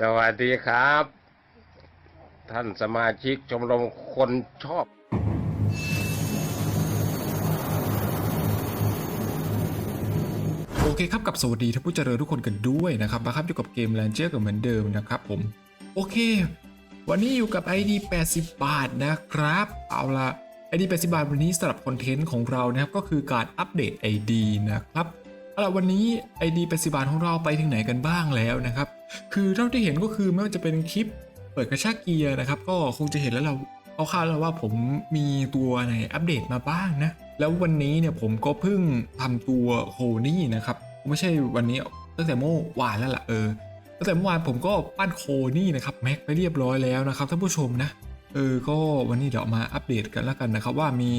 สวัสดีครับ ท่านสมาชิกชมรมคนชอบ โอเคครับกับสวัสดีท่านผู้เจริญทุกคนกันด้วยนะครับมาครับอยู่กับเกม Ranger กันเหมือนเดิมนะครับผม โอเค วันนี้อยู่กับ ID 80 บาทนะครับ เอาละ ID 80 บาทวันนี้สำหรับคอนเทนต์ของเรานะครับก็คือการอัปเดต ID นะครับเอาละวันนี้ ID 80 บาทของเราไปถึงไหนกันบ้างแล้วนะครับ คือเท่าที่เห็นก็คือไม่ว่าจะเป็นคลิปเปิดกระชากเกียร์นะครับ ก็คงจะเห็นแล้วเราเอาค่าวแล้วว่าผมมีตัวไหนอัปเดตมาบ้างนะ แล้ววันนี้เนี่ยผมก็เพิ่งทำตัวโฮนี่นะครับ ไม่ใช่วันนี้ตั้งแต่เมื่อวานแล้วล่ะเออตั้งแต่เมื่อวานผมก็ปั้นโคนี่นะครับแม็กไปเรียบร้อยแล้วนะครับท่านผู้ชมนะเออก็วันนี้เดี๋ยวมาอัปเดตกันแล้วกันนะครับ ว่ามี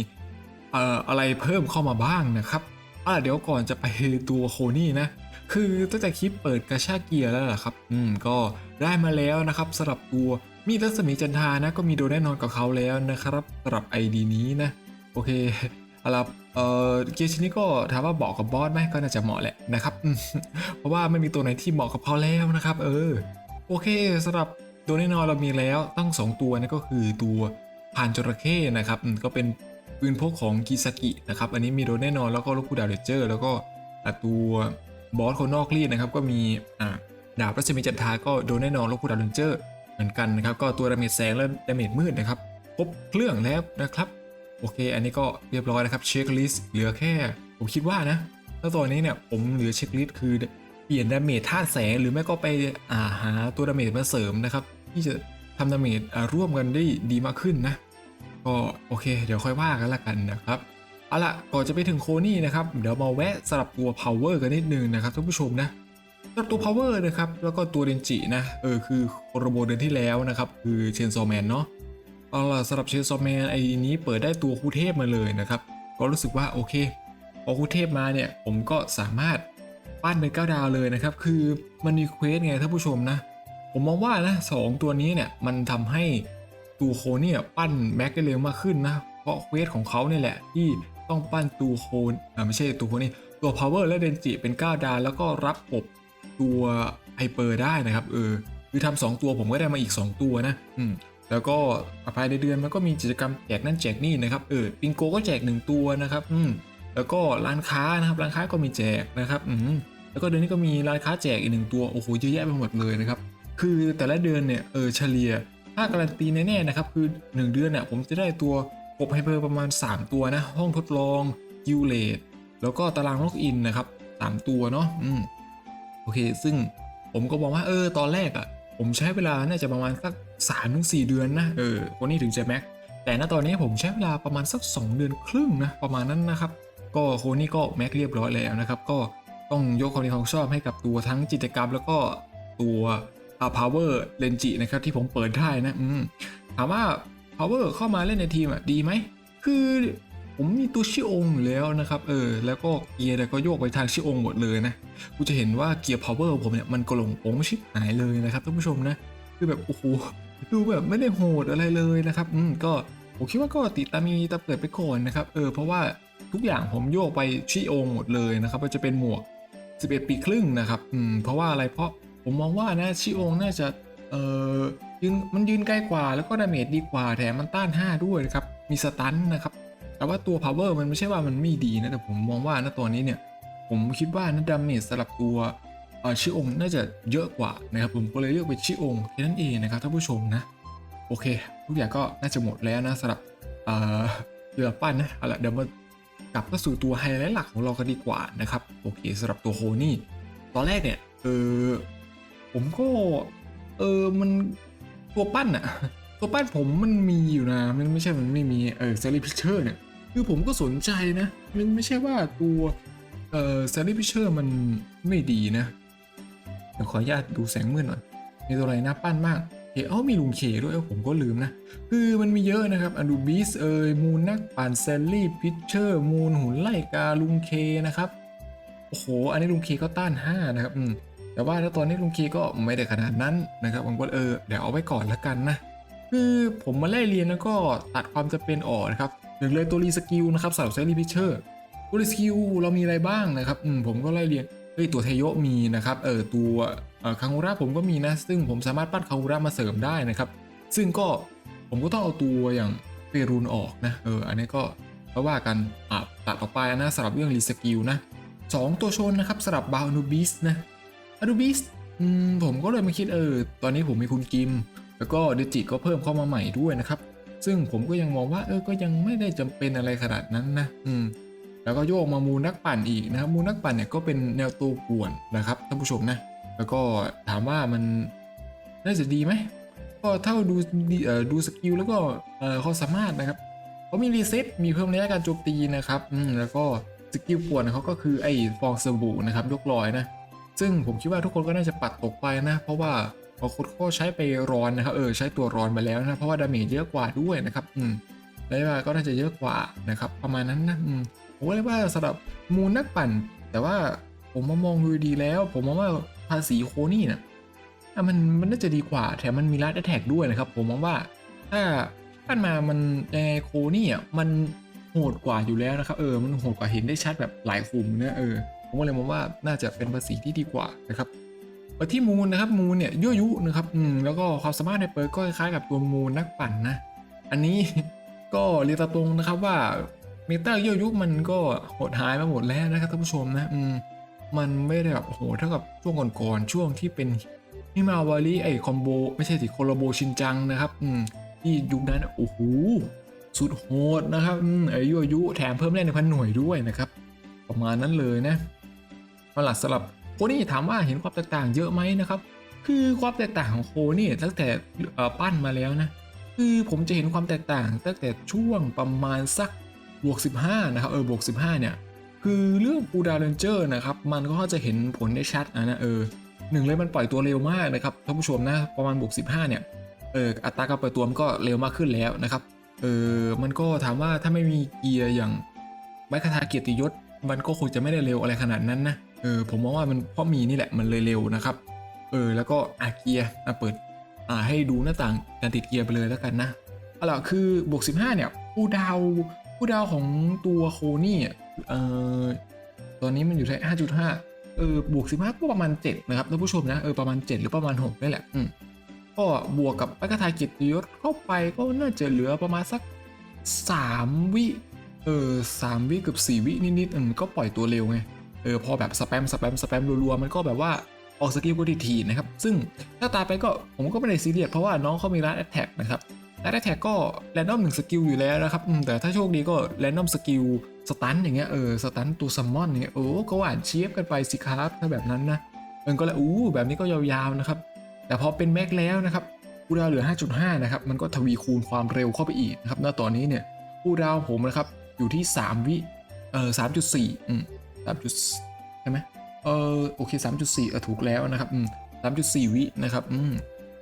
เอ่ออะไรเพิ่มเข้ามาบ้างนะครับอะเดี๋ยวก่อนจะไปตัวโคนี่นะ คือตั้งแต่คลิปเปิดกระชากเกียร์แล้วล่ะครับ อืมก็ได้มาแล้วนะครับสำหรับตัวมีรัศมีจันทานะก็มีโดนแน่นอนกับเขาแล้วนะครับสำหรับ ID นี้นะ โอเคเอาล่ะเอ่อเกียร์ชิ้นนี้ก็ถามว่าเหมาะกับบอสไหมก็น่าจะเหมาะแหละนะครับ เพราะว่าไม่มีตัวไหนที่เหมาะกับเขาแล้วนะครับ เออ โอเคสำหรับตัวแน่นอนเรามีแล้วตั้งสองตัวนะก็คือตัวพานจระเข้นะครับอืมก็เป็นปืนพกของกิซากินะครับ อันนี้มีโดนแน่นอนแล้วก็ลูกคูดาวเดเจอร์ แล้วก็ตัว บอสคนนอกรีดนะครับก็มีดาบรัศมีจันทาก็โดนแน่นอนลูกคูดาวเดเจอร์เหมือนกันนะครับก็ตัวดาเมจแสงและดาเมจมืดนะครับครบเครื่องแล้วนะครับโอเค อันนี้ก็เรียบร้อยนะครับเช็คลิสต์เหลือแค่ ผมคิดว่านะแล้วตอนนี้เนี่ยผมเหลือเช็คลิสต์คือเปลี่ยนดาเมจธาตุแสงหรือไม่ก็ไปาหาตัวดาเมจมาเสริมนะครับ ที่จะทำดาเมจร่วมกันได้ดีมากขึ้นนะ ก็โอเค เดี๋ยวค่อยว่ากันละกันนะครับ เอาละก่อนจะไปถึงโคนี่นะครับเดี๋ยวมาแวะสลับตัว power กันนิดนึงนะครับท่านผู้ชมนะสำหรับตัว power นะครับแล้วก็ตัวเรนจินะเออคือโคโรโบเดือนที่แล้วนะครับคือเชนโซแมนเนาะเอาล่ะสำหรับเชนซอแมนไอ้นี้เปิดได้ตัวคูเทพมาเลยนะครับก็รู้สึกว่าโอเคพอคูเทพมาเนี่ยผมก็สามารถปั้นเป็นเก้าดาวเลยนะครับคือมันมีเควสไงท่านผู้ชมนะผมมองว่านะสองตัวนี้เนี่ยมันทำให้ตูโคเนี่ยปั้นแม็กได้เร็วมากขึ้นนะเพราะเควสของเขาเนี่ยแหละที่ ต้องปั้นตูโคนอ่าไม่ใช่ตูโคนนี่ตัว power และเดนจิเป็น 9 ดาวแล้วก็รับปบตัวไฮเปอร์ได้นะครับเออคือทำสองตัวผมก็ได้มาอีก 2 ตัวนะอืมแล้วก็ภายในเดือนมันก็มีกิจกรรมแจกนั่นแจกนี่นะครับเออปิงโกก็แจกหนึ่งตัวนะครับอืมแล้วก็ร้านค้านะครับร้านค้าก็มีแจกนะครับอืมแล้วก็เดือนนี้ก็มีร้านค้าแจกอีกหนึ่งตัวโอ้โหเยอะแยะไปหมดเลยนะครับคือแต่ละเดือนเนี่ยเออเฉลี่ยถ้าการันตีแน่ๆนะครับคือ 1 เดือนเนี่ยผมจะได้ตัว กบไฮเปอร์ประมาณ 3 ตัวนะ ห้องทดลองกิวเลตแล้วก็ตารางล็อกอินนะครับสามตัวเนาะอืมโอเค ซึ่งผมก็บอกว่าเออตอนแรกอะ่ะ ผมใช้เวลาน่าจะประมาณสักสามถึงสี่เดือนนะเออคนนี้ถึงจะแม็กแต่ณตอนนี้ผมใช้เวลาประมาณสัก 2 เดือนครึ่งนะประมาณนั้นนะครับ ก็โคนี่ก็แม็กเรียบร้อยแล้วนะครับ ก็ต้องยกความดีความชอบให้กับตัวทั้งจิตกรรม แล้วก็ตัวอ่า power เลนจินะครับที่ผมเปิดได้นะอืมถามว่า power เข้ามาเล่นในทีมอะดีไหม คือผมมีตัวชิองอยู่แล้วนะครับ เออ แล้วก็เกียร์เนี่ก็โยกไปทางชิองหมดเลยนะ กูจะเห็นว่าเกียร์ power ของผมเนี่ยมันกระหลงโป้งชิบหายเลยนะครับท่านผู้ชมนะ คือแบบโอ้โหดูแบบไม่ได้โหดอะไรเลยนะครับ อืมก็ผมคิดว่าก็ติดตามีตะเปิดไปก่อนนะครับ เออ เพราะว่าทุกอย่างผมโยกไปชิองหมดเลยนะครับว่าจะเป็นหมวก 11 ปีครึ่งนะครับ อืม เพราะว่าอะไร เพราะผมมองว่านะชิองน่าจะ เออ ยืนมันยืนใกล้กว่าแล้วก็ดาเมจดีกว่าแถมมันต้าน 5 ด้วยนะครับ มีสตันนะครับ แต่ว่าตัว power มันไม่ใช่ว่ามันไม่ดีนะ แต่ผมมองว่านะตัวนี้เนี่ย ผมคิดว่านะดาเมจสำหรับตัวชิองน่าจะเยอะกว่านะครับ ผมก็เลยเลือกเป็นชิองแค่นั้นเองนะครับท่านผู้ชมนะ โอเค ทุกอย่างก็น่าจะหมดแล้วนะสำหรับเอ่อเรือปั้นนะเอาละเดี๋ยวมากลับเข้าสู่ตัวไฮไลท์หลักของเรากันดีกว่านะครับโอเคสำหรับตัวโฮนี่ตอนแรกเนี่ยเออผมก็เออมัน ตัวปั้นอะตัวปั้นผมมันมีอยู่นะ มันไม่ใช่มันไม่มีเออเซรีพิเชอร์เนี่ยคือผมก็สนใจนะมันไม่ใช่ว่าตัวเออแซลลี่พิเชอร์มันไม่ดีนะเดี๋ยวขออนุญาตดูแสงมืดหน่อยมีตัวอะไรน่าปั้นมากเอ้ามีลุงเคด้วยเอ้าผมก็ลืมนะ คือมันมีเยอะนะครับอันดูบิสเอ่ยมูนนักปั่นแซลลี่พิเชอร์มูนหุ่นไล่กาลุงเคนะครับ โอ้โห อันนี้ลุงเคก็ต้าน 5 นะครับอืม แต่ว่าถ้าตอนนี้ลุงเคก็ไม่ได้ขนาดนั้นนะครับผมก็เออเดี๋ยวเอาไว้ก่อนละกันนะคือผมมาไล่เรียนแล้วก็ตัดความจำเป็นออกนะครับหนึ่งเลยตัวรีสกิลนะครับสำหรับแซลลี่พิเชอร์ตัวสกิลเรามีอะไรบ้างนะครับอืมผมก็ไล่เรียงเฮ้ยตัวเทโยมีนะครับเออตัวคังอุระผมก็มีนะ ซึ่งผมสามารถปั้นคังอุระมาเสริมได้นะครับ ซึ่งก็ผมก็ต้องเอาตัวอย่างเปรูนออกนะเอออันนี้ก็เพราะว่ากันอะตัดต่อไปนะสำหรับเรื่องรีสกิลนะสองตัวชนนะครับสำหรับบาวนูบิสนะ อนูบิสอืมผมก็เลยมาคิดเออ ตอนนี้ผมมีคุณกิม แล้วก็เดจิก็เพิ่มเข้ามาใหม่ด้วยนะครับ ซึ่งผมก็ยังมองว่าเออก็ยังไม่ได้จำเป็นอะไรขนาดนั้นนะอืมแล้วก็โยกมามูนักปั่นอีกนะครับมูนักปั่นเนี่ยก็เป็นแนวตัวป่วนนะครับท่านผู้ชมนะ แล้วก็ถามว่ามันน่าจะดีไหมก็เท่าดูดีเอ่อดูสกิลแล้วก็เอ่อความสามารถนะครับเขามีรีเซ็ตมีเพิ่มระยะการโจมตีนะครับอืมแล้วก็สกิลป่วนเขาก็คือไอ้ฟองสบู่นะครับยกลอยนะ ซึ่งผมคิดว่าทุกคนก็น่าจะปัดตกไปนะ เพราะว่าบางคนก็ใช้ไปร้อนนะครับเออใช้ตัวร้อนไปแล้วนะ เพราะว่าดาเมจเยอะกว่าด้วยนะครับอืมระยะเวลาก็น่าจะเยอะกว่านะครับ ประมาณนั้นนะอืมผมเลยว่าสำหรับมูลนักปั่น แต่ว่าผมมามองดูดีแล้ว ผมมองว่าภาษีโคนี่เนี่ยอะมันมันน่าจะดีกว่าแถมมันมีรัดแท็กด้วยนะครับ ผมมองว่าถ้าปั้นมามันยังไงโคนี่อะมันโหดกว่าอยู่แล้วนะครับเออมันโหดกว่าเห็นได้ชัดแบบหลายคุมเนี่ยเออ ผมก็เลยมองว่าน่าจะเป็นภาษีที่ดีกว่านะครับมาที่มูลนะครับมูลเนี่ยยั่วยุนะครับอืมแล้วก็ความสามารถในเปิร์กก็คล้ายกับตัวมูลนักปั่นนะอันนี้ก็เรียนตามตรงนะครับว่าเมตาเยอะยุมันก็หดหายมาหมดแล้วนะครับท่านผู้ชมนะอืมมันไม่ได้แบบโอ้โหเท่ากับช่วงก่อนๆช่วงที่เป็นฮิมาวารีไอคอมโบไม่ใช่สิโคโลโบชินจังนะครับอืมที่ยุคนั้นโอ้โหสุดโหดนะครับอืมไอยุอายุแถมเพิ่มแรงในพันหน่วยด้วยนะครับ ประมาณนั้นเลยนะ มาหลัดสลับโคนี่ถามว่าเห็นความแตกต่างเยอะไหมนะครับ คือความแตกต่างของโคนี่ตั้งแต่ปั้นมาแล้วนะ คือผมจะเห็นความแตกต่างตั้งแต่ช่วงประมาณสักบวก15 นะครับ เออบวก15 เนี่ย คือเรื่องปูดาเรนเจอร์นะครับ มันก็จะเห็นผลได้ชัดนะนะเออหนึ่งเลยมันปล่อยตัวเร็วมากนะครับท่านผู้ชมนะประมาณบวก15 เนี่ยเอออัตราการปล่อยตัวมันก็เร็วมากขึ้นแล้วนะครับเออมันก็ถามว่าถ้าไม่มีเกียร์อย่างไบคาทาเกียรติยศ มันก็คงจะไม่ได้เร็วอะไรขนาดนั้นนะ เออผมมองว่ามันเพราะมีนี่แหละมันเลยเร็วนะครับ เออแล้วก็อาเกียร์อะเปิดอ่าให้ดูหน้าต่างการติดเกียร์ไปเลยแล้วกันนะเอาล่ะคือบวก 15 เนี่ยผู้ดาวผู้ดาวของตัวโคนี่เอ่อตอนนี้มันอยู่ที่5.5 เออบวก 15 ก็ประมาณ 7 นะครับท่านผู้ชมนะเออประมาณ 7 หรือประมาณ6นี่แหละอืมก็บวกกับปักทายกิตยศเข้าไปก็น่าจะเหลือประมาณสัก 3 วิเออ3วิเกับ4 วินิดๆอืมก็ปล่อยตัวเร็วไง เออพอแบบสแปมสแปมสแปมรัวๆมันก็แบบว่าออกสกิลก็ทีๆนะครับ ซึ่งถ้าตายไปก็ผมก็ไม่ได้ซีเรียสเพราะว่าน้องเขามีรัดแอตแทกนะครับและได้แท็กก็แรนดอมหนึ่งสกิลอยู่แล้วนะครับแต่ถ้าโชคดีก็แรนดอมสกิลสตันอย่างเงี้ยเออสตันตัวซัมมอนอย่างเงี้ยโอ้ก็หวานเชียบกันไปสิครับถ้าแบบนั้นนะมันก็เลยอู้แบบนี้ก็ยาวๆนะครับ แต่พอเป็นแม็กแล้วนะครับผู้ดาวเหลือ 5.5 นะครับ มันก็ทวีคูณความเร็วเข้าไปอีกนะครับณตอนนี้เนี่ยผู้ดาวผมนะครับอยู่ที่ 3 วิเออ3.4อืม 3จุดใช่ไหมเออโอเค3.4เออถูกแล้วนะครับอืม3.4วินะครับอืม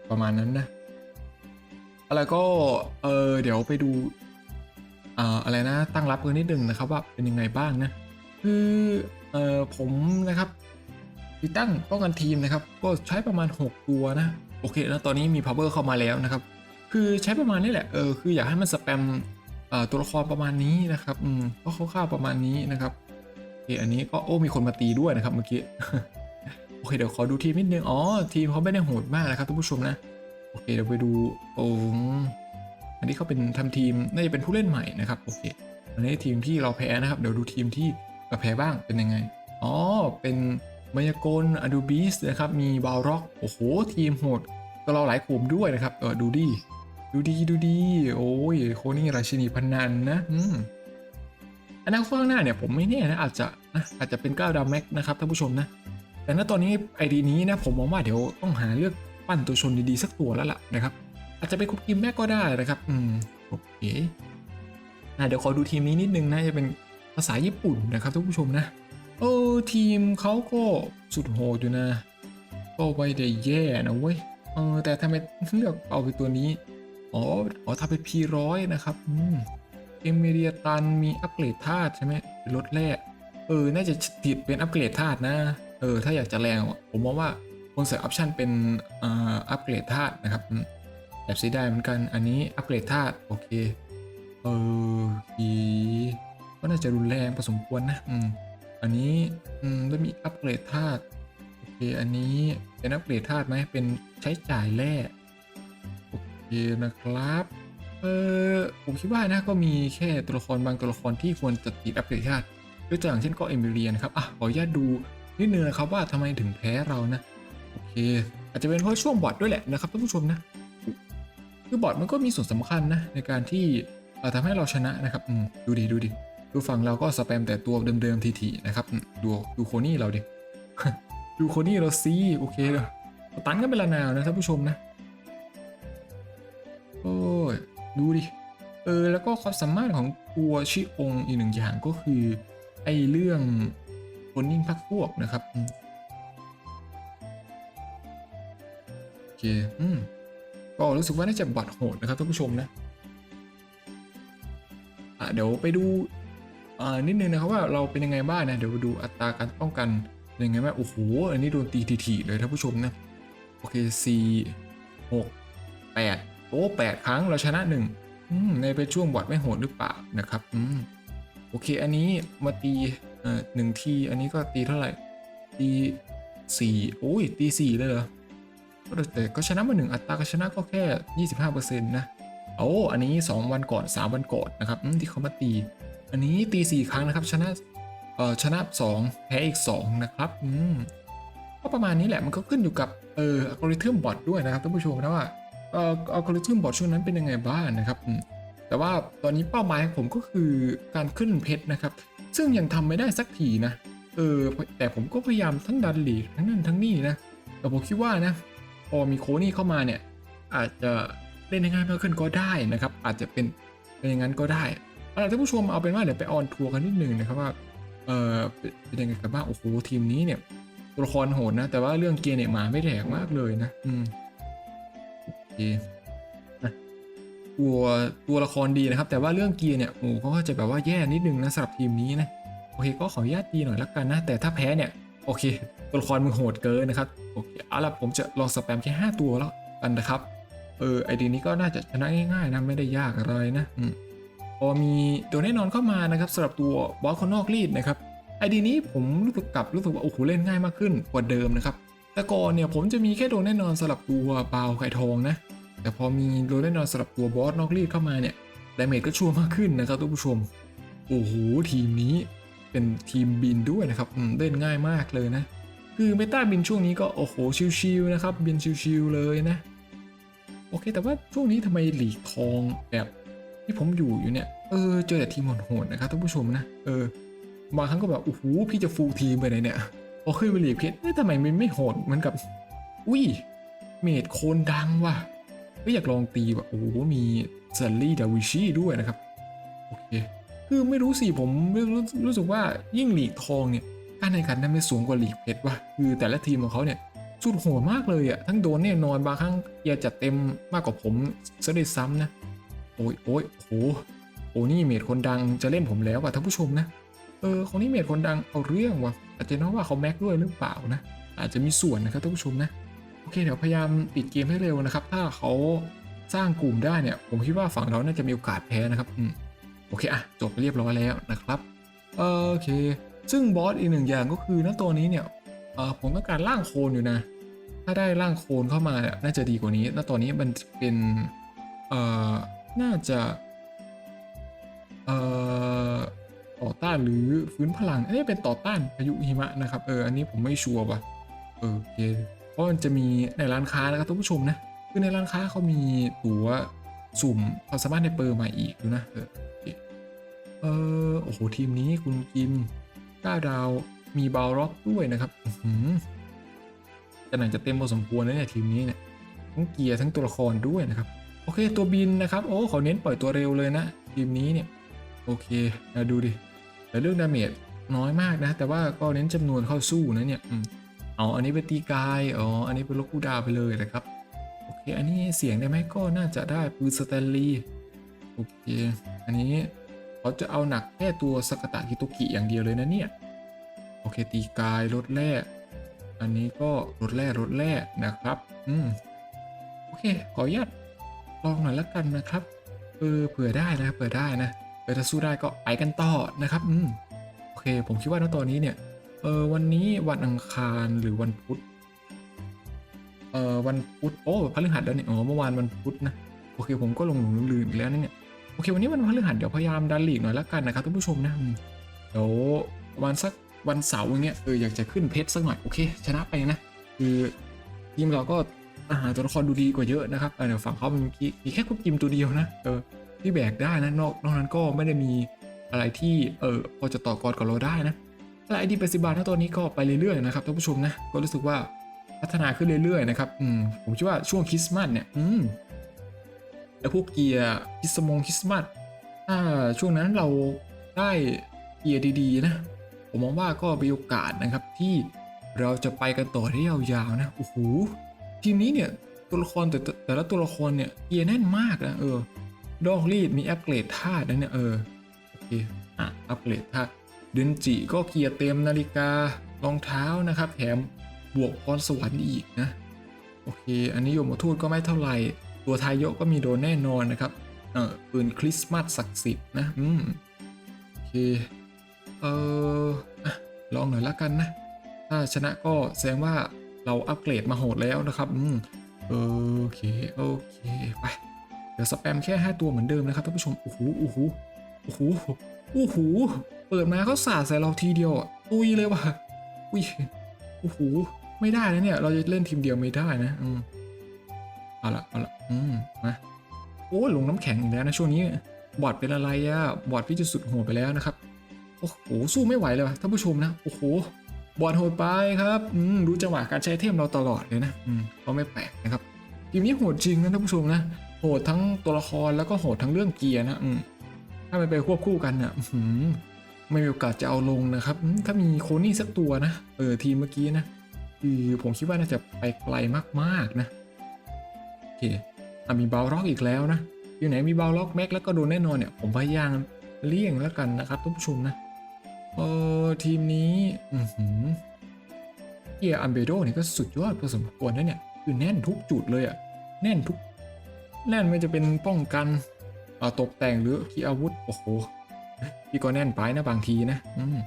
ประมาณนั้นนะแล้วก็เออเดี๋ยวไปดูอ่าอะไรนะตั้งรับกันนิดนึงนะครับว่าเป็นยังไงบ้างนะคือเออผมนะครับติดตั้งป้องกันทีมนะครับก็ใช้ประมาณ 6 ตัวนะโอเคแล้วตอนนี้มี power เข้ามาแล้วนะครับ คือใช้ประมาณนี้แหละเออคืออยากให้มันสแปมอ่อตัวละครประมาณนี้นะครับอืมก็คร่าวๆประมาณนี้นะครับ อเคอันนี้ก็โอ้มีคนมาตีด้วยนะครับเมื่อกี้โอเคเดี๋ยวขอดูทีมนิดนึงอ๋อทีมเขาไม่ได้โหดมากนะครับทุกผู้ชมนะโอเคเดี๋ยวไปดูโอ้อันนี้เขาเป็นทำทีมน่าจะเป็นผู้เล่นใหม่นะครับโอเคอันนี้ทีมที่เราแพ้นะครับเดี๋ยวดูทีมที่เราแพ้บ้างเป็นยังไงอ๋อเป็นมายากลอดูบิสนะครับมีบาล็อกโอ้โหทีมโหดก็เราหลายกลุ่มด้วยนะครับเออดูดิดูดีดูดีโอ้ยโคนี่ราชินีพนันนะอืม อนาคตข้างหน้าเนี่ยผมไม่แน่นะอาจจะนะอาจจะเป็นก้าวดาวแม็กนะครับท่านผู้ชมนะ แต่ณตอนนี้ไอดีนี้นะผมมองว่าเดี๋ยวต้องหาเลือกปั้นตัวชนดีๆสักตัวแล้วล่ะนะครับอาจจะเป็นคุกกิมแม็กก็ได้นะครับอืมโอเคอะเดี๋ยวขอดูทีมนี้นิดนึงนะจะเป็นภาษาญี่ปุ่นนะครับทุกผู้ชมนะเออทีมเขาก็สุดโหดอยู่นะก็ไม่ได้แย่นะเว้ยเออแต่ทำไมเลือกเอาไปตัวนี้อ๋ออ๋อทำเป็น P100 นะครับ อืม เอเมเรียตันมีอัปเกรดธาตุใช่ไหมเป็นรถแร่เออ น่าจะติดเป็นอัปเกรดธาตุนะ เออ ถ้าอยากจะแรงผมมองว่าควรใส่ออปชันเป็นอัปเกรดธาตุนะครับแบบสีได้เหมือนกัน อันนี้อัปเกรดธาตุโอเค เออทีก็น่าจะรุนแรงพอสมควรนะ อืม อันนี้อืมแล้มีอัปเกรดธาตุโอเค อันนี้เป็นอัปเกรดธาตุไหมเป็นใช้จ่ายแร่โอเคนะครับ เออผมคิดว่านะก็มีแค่ตัวละครบางตัวละครที่ควรจะติดอัปเกรดธาตุยกตัวอย่างเช่นก็เอมิเลียนะครับอะขออนุญาตดูนิดนึงนะครับว่าทำไมถึงแพ้เรานะโอเค อาจจะเป็นเพราะช่วงบอทด้วยแหละนะครับท่านผู้ชมนะ คือบอทมันก็มีส่วนสำคัญนะในการที่เอ่อทำให้เราชนะนะครับอืมดูดิดูดิดูฝั่งเราก็สแปมแต่ตัวเดิมๆทีๆนะครับดูดูโคนี่เราดิดูโคนี่เราซีโอเคเลยตันกันเป็นละนาวนะท่านผู้ชมนะโอ้ ดูดิ เออ แล้วก็ความสามารถของตัวชิองอีกหนึ่งอย่างก็คือ ไอเรื่องคนนิ่งพักพวกนะครับโอเคอืมก็รู้สึกว่าน่าจะบัตรโหดนะครับท่านผู้ชมนะอะเดี๋ยวไปดูอ่านิดนึงนะครับว่าเราเป็นยังไงบ้างนะเดี๋ยวดูอัตราการป้องกันเป็นยังไงบ้างโอ้โหอันนี้โดนตีทีๆเลยท่านผู้ชมนะโอเคสี่หกแปด โอ้แปดครั้งเราชนะหนึ่งในเป็นช่วงบอดไม่โหดหรือเปล่านะครับอืมโอเค อันนี้มาตีเอ่อหนึ่งที อันนี้ก็ตีเท่าไหร่ ตีสี่โอ้ย ตีสี่เลยเหรอก็แต่ก็ชนะมาหนึ่งอัตราการชนะก็แค่25%นต์นะโอ้อันนี้2วันก่อน3วันก่อนนะครับอืมที่เขามาตี อันนี้ตี4ครั้งนะครับ ชนะเอ่อชนะ2แพ้อีก2นะครับอืมก็ประมาณนี้แหละมันก็ขึ้นอยู่กับเอออัลกอริทึมบอทด้วยนะครับท่านผู้ชมนะว่า เอ่ออัลกอริทึมบอทช่วงนั้นเป็นยังไงบ้างนะครับ แต่ว่าตอนนี้เป้าหมายของผมก็คือการขึ้นเพชรนะครับ ซึ่งยังทำไม่ได้สักทีนะเออแต่ผมก็พยายามทั้งดันหลีกทั้งนั้นทั้งนี่นะแต่ผมคิดว่านะพอมีโคนี่เข้ามาเนี่ย อาจจะเล่นง่ายมากขึ้นก็ได้นะครับ อาจจะเป็นเป็นอย่างนั้นก็ได้เอาล่ะท่านผู้ชมเอาเป็นว่าเดี๋ยวไปออนทัวร์กันนิดนึงนะครับว่าเออเป็นยังไงกันบ้างโอ้โหทีมนี้เนี่ยตัวละครโหดนะ แต่ว่าเรื่องเกียร์เนี่ยหมาไม่แดกมากเลยนะ อืม ตัวตัวละครดีนะครับ แต่ว่าเรื่องเกียร์เนี่ยโอ้เขาก็จะแบบว่าแย่นิดนึงนะสำหรับทีมนี้นะโอเคก็ขออนุญาตตีหน่อยละกันนะ แต่ถ้าแพ้เนี่ยโอเค ตัวละครมึงโหดเกินนะครับโอเคเอาล่ะผมจะลองสแปมแค่ 5 ตัวแล้วกันนะครับเออไอดีนี้ก็น่าจะชนะง่ายๆนะไม่ได้ยากอะไรนะอืมพอมีตัวแน่นอนเข้ามานะครับสำหรับตัวบอสคนนอกรีดนะครับไอดีนี้ผมรู้สึกกลับรู้สึกว่าโอ้โหเล่นง่ายมากขึ้นกว่าเดิมนะครับ แต่ก่อนเนี่ยผมจะมีแค่โดนแน่นอนสำหรับตัวบาไข่ทองนะ แต่พอมีโดนแน่นอนสำหรับตัวบอสนอกรีดเข้ามาเนี่ยดาเมจก็ชัวร์มากขึ้นนะครับทุกผู้ชม โอ้โหทีมนี้เป็นทีมบินด้วยนะครับเล่นง่ายมากเลยนะ คือเมตาบินช่วงนี้ก็โอ้โหชิวๆนะครับบินชิวๆเลยนะ โอเค แต่ว่าช่วงนี้ทำไมหลีกทองแบบที่ผมอยู่อยู่เนี่ยเออเจอแต่ทีมโหดๆนะครับท่านผู้ชมนะเออบางครั้งก็แบบโอ้โหพี่จะฟูลทีมไปไหนเนี่ย พอขึ้นไปหลีกเพชรเอ๊ะทำไมมันไม่โหดเหมือนกับ อุ้ย เมดโคนดังว่ะก็อยากลองตีแบบโอ้โหมีเซนลี่ดาวิชีด้วยนะครับ โอเค คือไม่รู้สิผมรู้รู้รู้สึกว่ายิ่งหลีกทองเนี่ยการแข่งขันนั้นไม่สูงกว่าหลีกเพชรว่ะคือแต่ละทีมของเขาเนี่ยสุดโหดมากเลยอะทั้งโดนแน่นอนบางครั้งเกียร์จัดเต็มมากกว่าผมซะด้วยซ้ำนะ โอ้ยโอ้ยโอ้โหโอ้นี่เมดคนดังจะเล่นผมแล้วว่ะท่านผู้ชมนะ เออคนนี้เมดคนดังเอาเรื่องว่ะ อาจจะน้องว่าเขาแม็กด้วยหรือเปล่านะ อาจจะมีส่วนนะครับท่านผู้ชมนะ โอเคเดี๋ยวพยายามปิดเกมให้เร็วนะครับ ถ้าเขาสร้างกลุ่มได้เนี่ย ผมคิดว่าฝั่งเราน่าจะมีโอกาสแพ้นะครับอืมโอเคอะจบไปเรียบร้อยแล้วนะครับโอเค ซึ่งบอสอีกหนึ่งอย่างก็คือณตัวนี้เนี่ยผมต้องการร่างโคลนอยู่นะ ถ้าได้ร่างโคลนเข้ามาเนี่ยน่าจะดีกว่านี้ณตัวนี้มันเป็นน่าจะ เอ่อ ต่อต้านหรือฟื้นพลังเอ้ยเป็นต่อต้านพายุหิมะนะครับเอออันนี้ผมไม่ชัวร์ว่ะเออโอเคเพราะมันจะมีในร้านค้านะครับท่านผู้ชมนะคือในร้านค้าเขามีตั๋วสุ่มความสามารถในเปอร์มาอีกดูนะเออโอเคเออโอ้โหทีมนี้คุณกิมก้าดาวมีบาลร็อกด้วยนะครับอื้อหือจะหนังจะเต็มพอสมควรนะเนี่ยทีมนี้เนี่ยทั้งเกียร์ทั้งตัวละครด้วยนะครับ โอเคตัวบินนะครับ โอ้เขาเน้นปล่อยตัวเร็วเลยนะ ทีมนี้เนี่ย โอเคนะดูดิ แต่เรื่องดาเมจน้อยมากนะ แต่ว่าก็เน้นจำนวนเข้าสู้นะเนี่ยอืมเอาอันนี้เป็นตีกายอ๋ออันนี้เป็นลกคูดาไปเลยนะครับโอเค อันนี้เสียงได้ไหมก็น่าจะได้ปืนสแตนลีย์โอเคอันนี้เขาจะเอาหนักแค่ตัวสกตะฮิโตกิอย่างเดียวเลยนะเนี่ยโอเคตีกายลดแร่อันนี้ก็ลดแร่ลดแร่นะครับอืมโอเคขออนุญาตลองหน่อยละกันนะครับเออเผื่อได้นะเผื่อได้นะ เออถ้าสู้ได้ก็ไปกันต่อนะครับอืมโอเค ผมคิดว่าณตอนนี้เนี่ยเออวันนี้วันอังคารหรือวันพุธเออวันพุธโอ้พฤหัสแล้วเนี่ยอ๋อเมื่อวานวันพุธนะโอเค ผมก็ลงหลงลืมอีกแล้วนะเนี่ยโอเค วันนี้วันพฤหัสเดี๋ยวพยายามดันหลีกหน่อยละกันนะครับท่านผู้ชมนะเดี๋ยวประมาณสักวันเสาร์อย่างเงี้ยเอออยากจะขึ้นเพชรสักหน่อยโอเค ชนะไปนะคือทีมเราก็อาหารตัวละครดูดีกว่าเยอะนะครับเเดี๋ยวฝั่งเขามันมีมีแค่คุกกิมตัวเดียวนะเออ ที่แบกได้นะนอกนอกนั้นก็ไม่ได้มีอะไรที่เออพอจะต่อกรกับเราได้นะและไอดีแปดสิบาทนะตัวนี้ก็ไปเรื่อยๆนะครับท่านผู้ชมนะก็รู้สึกว่าพัฒนาขึ้นเรื่อยๆนะครับอืมผมคิดว่าช่วงคริสต์มาสเนี่ยอืมแล้วพวกเกียร์คริสมงคริสต์มาสถ้าช่วงนั้นเราได้เกียร์ดีๆนะผมมองว่าก็มีโอกาสนะครับที่เราจะไปกันต่อได้ยาวๆนะโอ้โหทีมนี้เนี่ยตัวละครแต่แต่ละตัวละครเนี่ยเกียร์แน่นมากนะเออ ดอกรีดมีอัปเกรดธาตุนะเนี่ยเออโอเคอะอัปเกรดธาตุเดนจิก็เกียร์เต็มนาฬิการองเท้านะครับแถมบวกพรสวรรค์อีกนะโอเค อันนี้โยมทูตก็ไม่เท่าไหร่ ตัวทายโยก็มีโดนแน่นอนนะครับ เออปืนคริสต์มาสศักดิ์สิทธิ์นะอืมโอเคเอออลองหน่อยละกันนะ ถ้าชนะก็แสดงว่าเราอัปเกรดมาโหดแล้วนะครับ อืมโอเค โอเค ไป เดี๋ยวสแปมแค่ 5 ตัวเหมือนเดิมนะครับท่านผู้ชม โอ้โห โอ้โห โอ้โห โอ้โห เปิดมาเขาสาดใส่เราทีเดียวอะตุยเลยว่ะ อุ้ย โอ้โห ไม่ได้นะเนี่ย เราจะเล่นทีมเดียวไม่ได้นะอืมเอาละเอาละอืมมาโอ้ลงน้ำแข็งอีกแล้วนะช่วงนี้ บอดเป็นอะไรอะบอดพี่จะสุดโหดไปแล้วนะครับ โอ้โห สู้ไม่ไหวเลยว่ะท่านผู้ชมนะ โอ้โห บอลโหดไปครับ อืมรู้จังหวะการใช้เทมเราตลอดเลยนะ อืมก็ไม่แปลกนะครับทีมนี้โหดจริงนะท่านผู้ชมนะ โหดทั้งตัวละครแล้วก็โหดทั้งเรื่องเกียร์นะถ้ามันไปควบคู่กันอะไม่มีโอกาสจะเอาลงนะครับ ถ้ามีโคนี่สักตัวนะ เออทีมเมื่อกี้นะคือผมคิดว่าน่าจะไปไกลมากๆนะโอเคอะมีบาลล็อกอีกแล้วนะ อยู่ไหนมีบาลล็อกแม็กแล้วก็โดนแน่นอนเนี่ยผมพยายามเลี่ยงแล้วกันนะครับท่านผู้ชมนะเออทีมนี้อือหือเกียร์อัมเบโดนี่ก็สุดยอดพอสมควรนะเนี่ยคือแน่นทุกจุดเลยอะแน่นทุก แน่นไม่จะเป็นป้องกันตกแต่งหรือขีอาวุธ โอ้โห พี่ก็แน่นไปนะบางทีนะ อืม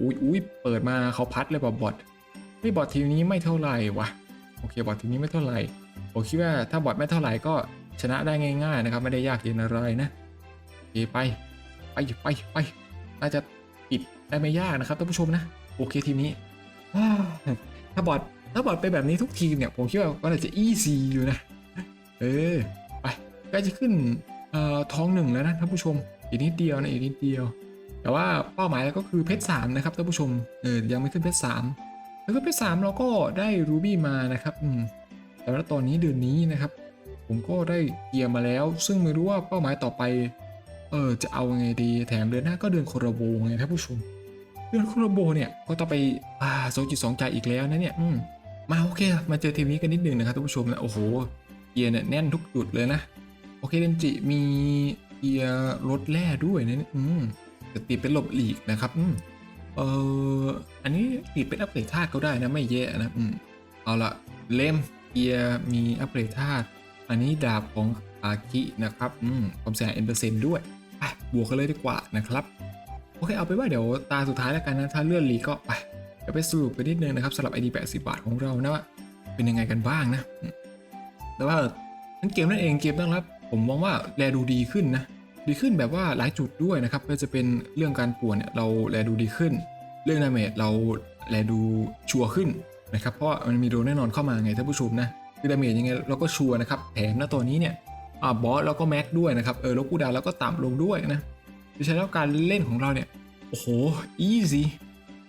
อุ้ยอุ้ยเปิดมาเขาพัดเลยบบบอทไม่บอททีมนี้ไม่เท่าไหร่วะโอเคบอททีมนี้ไม่เท่าไหร่ผมคิดว่าถ้าบอทไม่เท่าไหร่ก็ชนะได้ง่าย ๆ นะครับ ไม่ได้ยากเย็นอะไรนะโอเคไปไปไปไปน่าจะปิดได้ไม่ยากนะครับท่านผู้ชมนะ โอเคทีมนี้ถ้าบอท ถ้าบอทไปแบบนี้ทุกทีมเนี่ยผมคิดว่าก็น่าจะอีซีอยู่นะ เออ ไปใกล้จะขึ้นท้องหนึ่งแล้วนะท่านผู้ชม อีกนิดเดียวนะอีกนิดเดียว แต่ว่าเป้าหมายก็คือเพชรสามนะครับท่านผู้ชม เออยังไม่ขึ้นเพชรสามแล้วก็เพชรสามเราก็ได้รูบี้มานะครับอืมแต่ว่าตอนนี้เดือนนี้นะครับ ผมก็ได้เกียร์มาแล้ว ซึ่งไม่รู้ว่าเป้าหมายต่อไปเออจะเอาไงดีแถมเดือนหน้าก็เดือนโคโรโบไงท่านผู้ชมเดือนโคโรโบเนี่ยก็ต้องไปอ่าสองจิตสองใจอีกแล้วนะเนี่ยอืม มาโอเค มาเจอทีมนี้กันนิดหนึ่งนะครับท่านผู้ชมนะโอ้โหเกียร์เนี่ยแน่นทุกจุดเลยนะ โอเคเดนจิมีเกียร์รถแร่ด้วยนะเนี่ยอืมแต่ติดเป็นหลบหลีกนะครับอืมเอออันนี้ติดเป็นอัปเกรดธาตุก็ได้นะไม่แย่นะอืมเอาละเล่มเกียร์มีอัปเกรดธาตุอันนี้ดาบของอากินะครับอืมความเสียหายเอ็นเปอร์เซ็นต์ด้วยไปบวกกันเลยดีกว่านะครับ โอเคเอาไปว่าเดี๋ยวตาสุดท้ายแล้วกันนะถ้าเลื่อนลีก็ไป เดี๋ยวไปสรุปกันนิดนึงนะครับสำหรับ ID 80 บาทของเรานะว่าเป็นยังไงกันบ้างนะ แต่ว่าทั้งเกมนั่นเองเกมตั้งรับ ผมมองว่าแลดูดีขึ้นนะ ดีขึ้นแบบว่าหลายจุดด้วยนะครับไม่ว่าจะเป็นเรื่องการป่วนเนี่ยเราแลดูดีขึ้น เรื่องดาเมจเราแลดูชัวร์ขึ้นนะครับเพราะมันมีโดนแน่นอนเข้ามาไงท่านผู้ชมนะคือดาเมจยังไงเราก็ชัวร์นะครับแถมนะตัวนี้เนี่ยอ่าบอสแล้วก็แม็กด้วยนะครับเออแล้วกูดาวแล้วก็ต่ำลงด้วยนะดิฉันแล้วการเล่นของเราเนี่ยโอ้โหอีซี่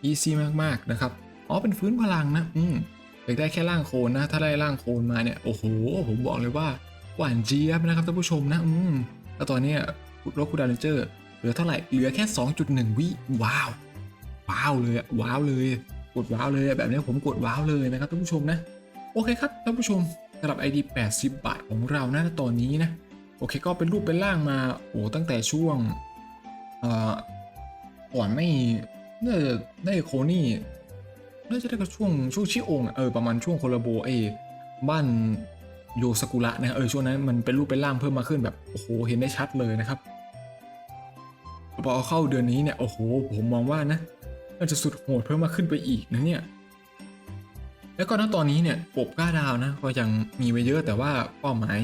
easy easy มากๆนะครับ อ๋อเป็นฟื้นพลังนะอืมอยากได้แค่ร่างโคลนนะ ถ้าได้ร่างโคลนมาเนี่ย โอ้โห ผมบอกเลยว่าหวานเจี๊ยบนะครับท่านผู้ชมนะ อืมแล้วตอนนี้รถคูดาเลนเจอร์เหลือเท่าไหร่ เหลือแค่ 2.1 วิว้าว ว้าวเลยอะว้าวเลย กดว้าวเลยแบบนี้ผมกดว้าวเลยนะครับท่านผู้ชมนะ โอเคครับท่านผู้ชมสำหรับ ID 80 บาทของเรานะตอนนี้นะ โอเคก็เป็นรูปเป็นร่างมา โอ้ตั้งแต่ช่วง เอ่อก่อนไม่ น่าจะได้โคนี่น่าจะได้ก็ช่วงช่วงชิโองเออประมาณช่วงโคลาโบเอบ้านโยสกุระนะเออช่วงนั้นมันเป็นรูปเป็นร่างเพิ่มมาขึ้นแบบโอ้โหเห็นได้ชัดเลยนะครับพอเข้าเดือนนี้เนี่ยโอ้โหผมมองว่านะน่าจะสุดโหดเพิ่มมาขึ้นไปอีกนะเนี่ยแล้วก็ณตอนนี้เนี่ยปบก้าดาวนะก็ยังมีไว้เยอะแต่ว่าเป้าหมาย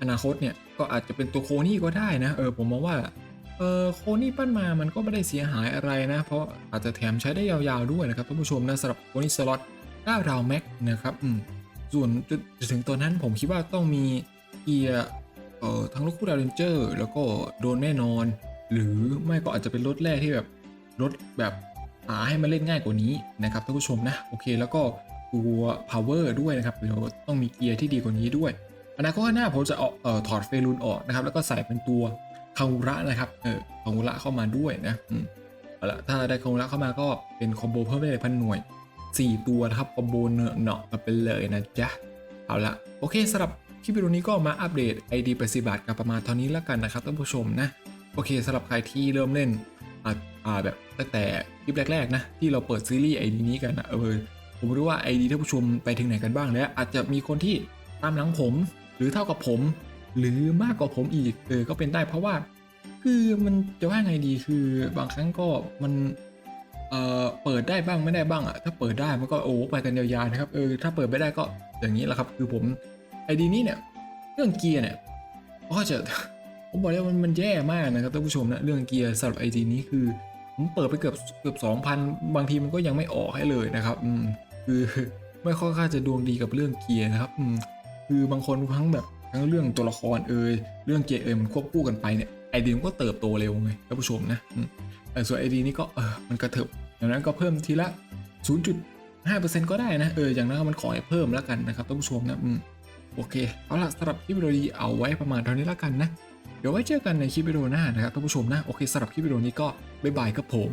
อนาคตเนี่ยก็อาจจะเป็นตัวโคนี่ก็ได้นะเออผมมองว่า เออโคนี่ปั้นมามันก็ไม่ได้เสียหายอะไรนะ เพราะอาจจะแถมใช้ได้ยาวๆด้วยนะครับท่านผู้ชมนะสำหรับโคนี่สล็อต9ดาวแม็กนะครับอืมส่วนจนถึงตอนนั้นผมคิดว่าต้องมีเกียร์เอ่อทั้งรถคู่ดาวเรนเจอร์แล้วก็โดนแน่นอน หรือไม่ก็อาจจะเป็นรถแรกที่แบบรถแบบหาให้มันเล่นง่ายกว่านี้นะครับท่านผู้ชมนะโอเคแล้วก็ตัว power ด้วยนะครับเดี๋ยวต้องมีเกียร์ที่ดีกว่านี้ด้วยอนาคตข้างหน้าผมจะเอาเอ่อถอดเฟรูนออกนะครับแล้วก็ใส่เป็นตัว คางูระนะครับเออคางูระเข้ามาด้วยนะอืมเอาละถ้าได้คางูระเข้ามาก็เป็นคอมโบเพิ่มได้เลยพันหน่วย 4 ตัวนะครับคอมโบเนาะเนาะกันไปเลยนะจ๊ะเอาละโอเคสำหรับคลิปวิดีโอนี้ก็มาอัปเดต ID 80บาทกันประมาณเท่านี้แล้วกันนะครับท่านผู้ชมนะโอเคสำหรับใครที่เริ่มเล่นอ่าแบบตั้งแต่คลิปแรกๆนะที่เราเปิดซีรีส์ไอดีนี้กันนะเออผมรู้ว่าไอดีท่านผู้ชมไปถึงไหนกันบ้างแล้ว อาจจะมีคนที่ตามหลังผม หรือเท่ากับผม หรือมากกว่าผมอีกเออก็เป็นได้เพราะว่า คือมันจะว่าไงดีคือบางครั้งก็มันเอ่อเปิดได้บ้างไม่ได้บ้างอะถ้าเปิดได้มันก็โอ้ไปกันยาวๆนะครับเออถ้าเปิดไม่ได้ก็อย่างนี้แหละครับ คือผมไอดีนี้เนี่ยเรื่องเกียร์เนี่ยก็จะผมบอกเลยว่ามันมันแย่มากนะครับท่านผู้ชมนะเรื่องเกียร์สำหรับไอจีนี้คือ ผมเปิดไปเกือบเกือบสองพันบางทีมันก็ยังไม่ออกให้เลยนะครับอืมคือไม่ค่อยค่าจะดวงดีกับเรื่องเกียร์นะครับอืมคือบางคนทั้งแบบ ทั้งเรื่องตัวละครเอ่ยเรื่องเกียร์เอ่ยมันควบคู่กันไปเนี่ยไอเดีมันก็เติบโตเร็วไงท่านผู้ชมนะแต่ส่วนไอเดีนี้ก็เออมันกระเถิบดังนั้นก็เพิ่มทีละ 0.5%ก็ได้นะเอออย่างนั้นมันขอให้เพิ่มแล้วกันนะครับท่านผู้ชมนะอืมโอเคเอาล่ะสำหรับคลิปวิดีโอนี้เอาไว้ประมาณเท่านี้แล้วกันนะเดี๋ยวไว้เจอกันในคลิปวิดีโอหน้านะครับท่านผู้ชมนะโอเคสำหรับคลิปวิดีโอนี้ก็บ๊ายบายครับผม